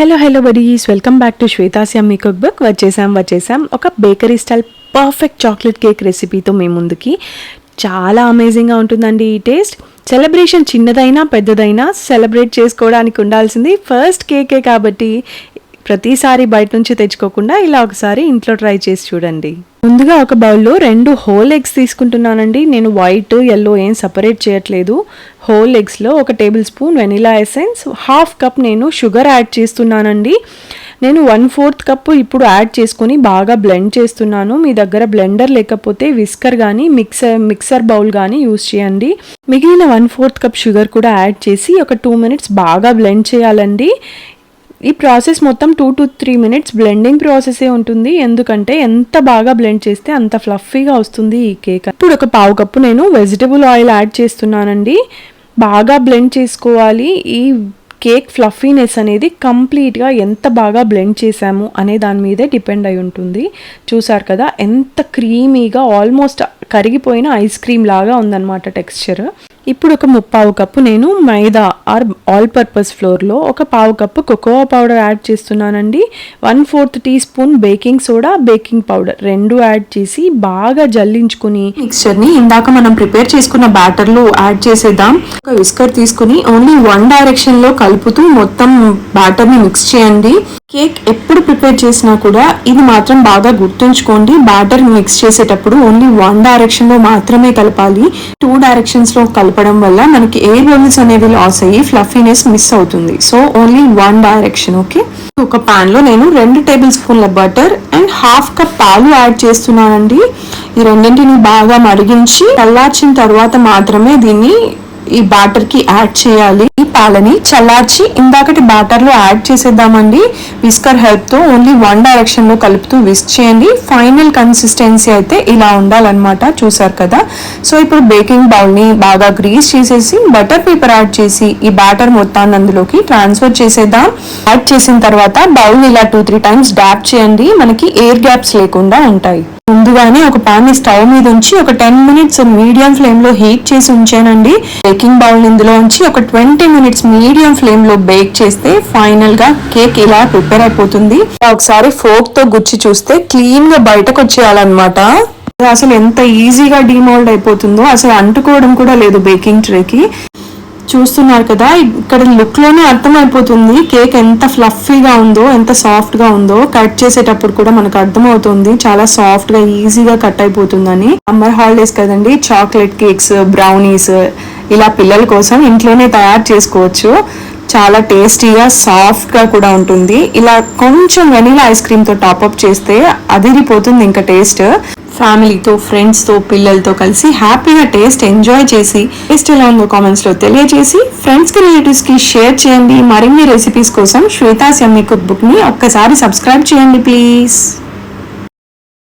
Hello hello buddies welcome back to Shweta's me cook book వచ్చేసాం వచ్చేసాం. ఒక bakery style perfect chocolate cake రెసిపీతో మీ ముందుకి. చాలా అమేజింగ్గా ఉంటుందండి ఈ టేస్ట్ సెలబ్రేషన్ చిన్నదైనా పెద్దదైనా సెలబ్రేట్ చేసుకోవడానికి ఉండాల్సింది ఫస్ట్ కేకే కాబట్టి ప్రతిసారి బయట నుంచి తెచ్చుకోకుండా ఇలా ఒకసారి ఇంట్లో ట్రై చేసి చూడండి. ముందుగా ఒక బౌల్లో రెండు హోల్ ఎగ్స్ తీసుకుంటున్నానండి. నేను వైట్ ఎల్లో ఏం సపరేట్ చేయట్లేదు. హోల్ ఎగ్స్లో ఒక table spoon vanilla essence half cup నేను షుగర్ యాడ్ చేస్తున్నానండి. నేను వన్ ఫోర్త్ కప్ ఇప్పుడు యాడ్ చేసుకొని బాగా బ్లెండ్ చేస్తున్నాను. మీ దగ్గర బ్లెండర్ లేకపోతే విస్కర్ కానీ మిక్సర్ మిక్సర్ బౌల్ కానీ యూస్ చేయండి. మిగిలిన వన్ ఫోర్త్ కప్ షుగర్ కూడా యాడ్ చేసి ఒక టూ మినిట్స్ బాగా బ్లెండ్ చేయాలండి. ఈ ప్రాసెస్ మొత్తం two to three minutes blending ప్రాసెసే ఉంటుంది. ఎందుకంటే ఎంత బాగా బ్లెండ్ చేస్తే అంత ఫ్లఫీగా వస్తుంది ఈ కేక్. ఇప్పుడు ఒక పావు కప్పు నేను వెజిటబుల్ ఆయిల్ యాడ్ చేస్తున్నానండి. బాగా బ్లెండ్ చేసుకోవాలి. ఈ కేక్ ఫ్లఫీనెస్ అనేది కంప్లీట్గా ఎంత బాగా బ్లెండ్ చేసాము అనే దాని మీదే డిపెండ్ అయి ఉంటుంది. చూసారు కదా ఎంత క్రీమీగా ఆల్మోస్ట్ కరిగిపోయిన ఐస్ క్రీమ్ లాగా ఉందన్నమాట టెక్స్చర్. ఇప్పుడు ఒక ముప్పావు కప్పు నేను మైదా ఆర్ ఆల్ పర్పస్ ఫ్లోర్లో ఒక పావు కప్పు కోకోవా పౌడర్ యాడ్ చేస్తున్నానండి. One fourth tea spoon baking soda baking powder రెండు యాడ్ చేసి బాగా జల్లించుకుని మిక్స్చర్ని ఇందాక మనం ప్రిపేర్ చేసుకున్న బ్యాటర్లో యాడ్ చేసేద్దాం. ఒక విస్కర్ తీసుకుని ఓన్లీ వన్ డైరెక్షన్లో కలుపుతూ మొత్తం బ్యాటర్ని మిక్స్ చేయండి. కేక్ ఎప్పుడు ప్రిపేర్ చేసినా కూడా ఇది మాత్రం బాగా గుర్తుంచుకోండి. బ్యాటర్ మిక్స్ చేసేటప్పుడు ఓన్లీ వన్ డైరెక్షన్ డైరెక్షన్లో మాత్రమే కలపాలి. టూ డైరెక్షన్స్లో కలపడం వల్ల మనకి ఎయిర్ బబుల్స్ అనేవి లాస్ అయ్యి ఫ్లఫీనెస్ మిస్ అవుతుంది. So only one direction okay ఒక పాన్లో నేను రెండు టేబుల్ స్పూన్ల బటర్ అండ్ హాఫ్ కప్ పాలు యాడ్ చేస్తున్నానండి. ఈ రెండింటిని బాగా మరిగించి చల్లార్చిన తర్వాత మాత్రమే దీన్ని ఈ బ్యాటర్కి యాడ్ చేయాలి. ఈ పాలని చల్లార్చి ఇందాకటి బ్యాటర్లో యాడ్ చేసేద్దామండి. విస్కర్ హెల్ప్తో ఓన్లీ వన్ డైరెక్షన్లో కలుపుతూ విస్క్ చేయండి. ఫైనల్ కన్సిస్టెన్సీ అయితే ఇలా ఉండాలన్నమాట చూసారు కదా. సో ఇప్పుడు బేకింగ్ బౌల్ని బాగా గ్రీస్ చేసేసి బటర్ పేపర్ యాడ్ చేసి ఈ బ్యాటర్ మొత్తాన్ని అందులోకి ట్రాన్స్ఫర్ చేసేద్దాం. యాడ్ చేసిన తర్వాత బౌల్ ఇలా టూ త్రీ టైమ్స్ డ్యాప్ చేయండి. మనకి ఎయిర్ గ్యాప్స్ లేకుండా ఉంటాయి. ముందుగానే ఒక పాన్ని స్టవ్ మీద ఉంచి ఒక టెన్ మినిట్స్ మీడియం ఫ్లేమ్లో హీట్ చేసి ఉంచానండి. బేకింగ్ బౌల్ ఇందులో ఉంచి ఒక ట్వంటీ మినిట్స్ మీడియం ఫ్లేమ్లో బేక్ చేస్తే ఫైనల్గా కేక్ ఇలా ప్రిపేర్ అయిపోతుంది. ఒకసారి ఫోక్తో గుచ్చి చూస్తే క్లీన్గా బయటకు వచ్చేయాలన్నమాట. అసలు ఎంత ఈజీగా డిమోల్డ్ అయిపోతుందో అసలు అంటుకోవడం కూడా లేదు బేకింగ్ ట్రేకి చూస్తున్నారు కదా. ఇక్కడ లుక్లోనే అర్థమైపోతుంది. కేక్ ఎంత ఫ్లఫీగా ఉందో ఎంత సాఫ్ట్గా ఉందో. కట్ చేసేటప్పుడు కూడా మనకు అర్థమవుతుంది. చాలా సాఫ్ట్గా ఈజీగా కట్ అయిపోతుందని. సమ్మర్ హాలిడేస్ కదండి. చాక్లెట్ కేక్స్ బ్రౌనీస్ ఇలా పిల్లల కోసం ఇంట్లోనే తయారు చేసుకోవచ్చు. చాలా టేస్టీగా సాఫ్ట్గా కూడా ఉంటుంది. ఇలా కొంచెం వెనీలా ఐస్ క్రీమ్తో టాప్అప్ చేస్తే అదిరిపోతుంది ఇంకా టేస్ట్ ఫ్యామిలీతో ఫ్రెండ్స్తో పిల్లలతో కలిసి హ్యాపీగా టేస్ట్ ఎంజాయ్ చేసి టేస్ట్ ఎలా ఉందో కామెంట్స్లో తెలియజేసి ఫ్రెండ్స్కి రిలేటివ్స్కి షేర్ చేయండి. మరిన్ని రెసిపీస్ కోసం శ్వేతాస్ ఎమ్మి కుక్ బుక్ని ఒక్కసారి సబ్స్క్రైబ్ చేయండి ప్లీజ్